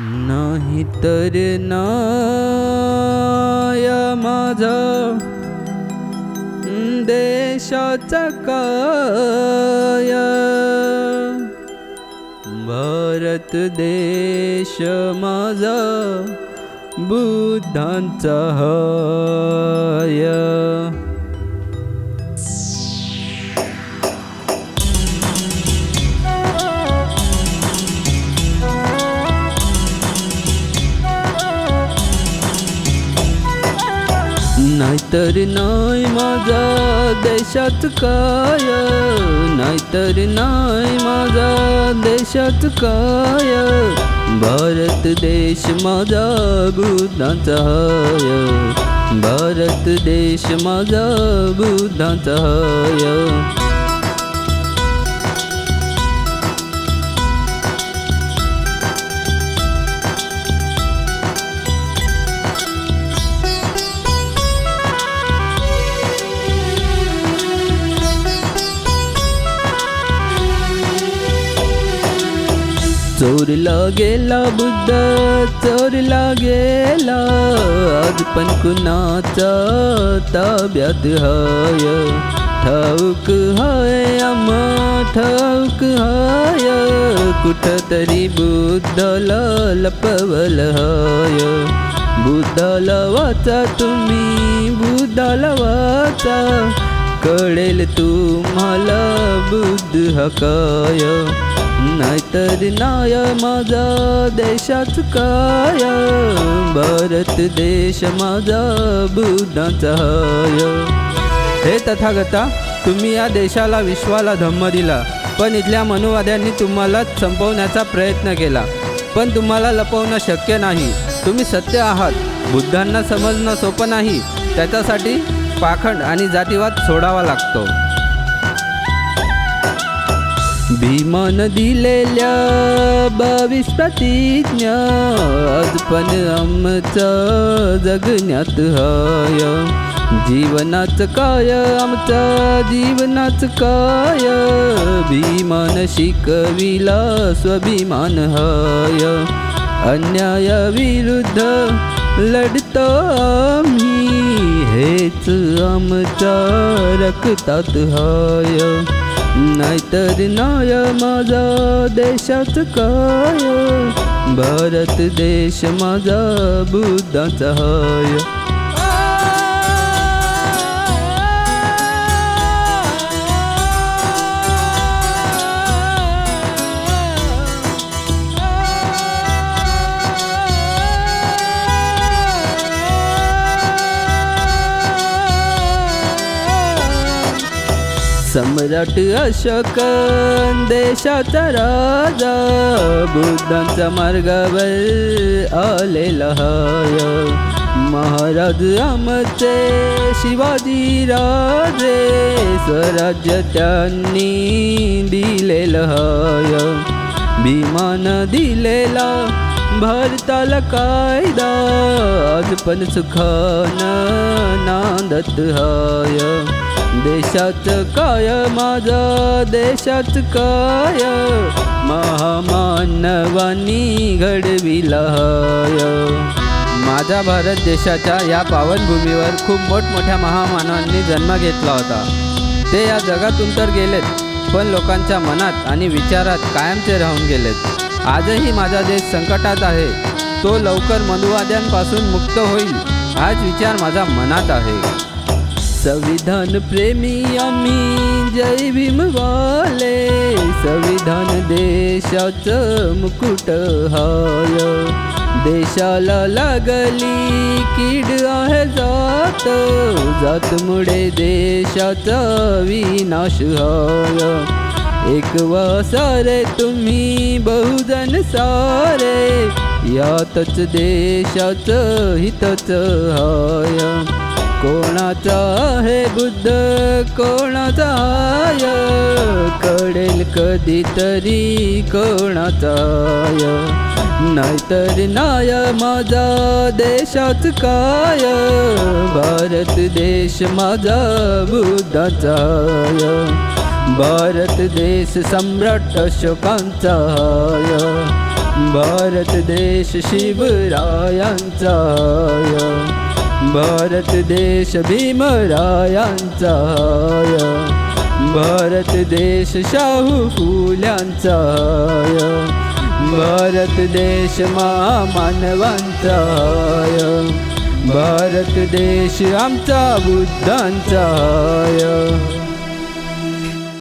नाही तर नाया माझा देशाचा काय. भारत देश माझा बुद्धांचा हाया. नाहीतर नाही माझा देशात काय? नाहीतर नाही माझा देशात काय? भारत देश माझा बुद्धांचा हाय. भारत देश माझा बुद्धांचा हाय. चोरला गेला बुद्ध चोरला गेला आज पण कुणाचा ताब्यात हाय? ठाऊक हाय आम्हा ठाऊक हाय. कुठतरी बुद्धाला लपवल हाय. बुद्धाला वाचा तुम्ही बुद्धाला वाचा. कळेल तुम्हाला बुद्ध हकाय. काय नाहीतर नाय माझा देशाच काय. भारत देश माझा बुद्धाचा हाय. हे तथागता तुम्ही या देशाला विश्वाला धम्म दिला. पण इथल्या मनुवाद्यांनी तुम्हाला संपवण्याचा प्रयत्न केला. पण तुम्हाला लपवणं शक्य नाही. तुम्ही सत्य आहात. बुद्धांना समजणं सोपं नाही. त्याच्यासाठी पाखंड आणि जातीवाद सोडावा लागतो. भीमान दिलेल्या बावीस प्रतिज्ञा पण आमचं जगण्यात हाय. जीवनाच काय आमचा जीवनाच काय? भीमान शिकविला स्वाभिमान अन्याय अन्यायाविरुद्ध लढतो आम्ही. रक्तात हाय नाहीतर नाय माझा देशाच काय? भारत देश माझा बुद्धाचा हाय सम्राट अशोक देशाचा राजा बुद्धांचा मार्गावर आलेला हाय महाराज आमचे शिवाजी राजे स्वराज्य त्यांनी दिलेलं हाय भीमान दिलेला भारताला कायदा आज पण सुखानं नांदत हाय देशात काय माझा देशात काय? महामानवानी घडविला माझा माझ्या भारत देशाच्या या पावनभूमीवर खूप मोठमोठ्या महामानवांनी जन्म घेतला होता. ते या जगातून तर गेलेत पण लोकांच्या मनात आणि विचारात कायमचे राहून गेलेत. आजही माझा देश संकटात आहे. तो लवकर मनुवाद्यांपासून मुक्त होईल हाच विचार माझ्या मनात आहे. संविधान प्रेमी आम्ही जय भीम वाले. संविधान देशाचं मुकुट हाय. देशाला लागली कीड आहे जात. जातमुळे देशाचा विनाश हाय. एक सारे तुम्ही बहुजन सारे. यातच देशाचं हितच हाय. कोणाचा आहे बुद्ध कोणाचा हाय कळेल कधीतरी कोणाचा हाय नाहीतर नाय माझा देशात काय? भारत देश माझा बुद्धाचा भारत देश सम्राट अशोकांचा भारत देश शिवरायांचा भारत देश भीमरायांचा भारत देश शाहू फुल्यांचा भारत देश महामानवांचा भारत देश आमचा बुद्धांचा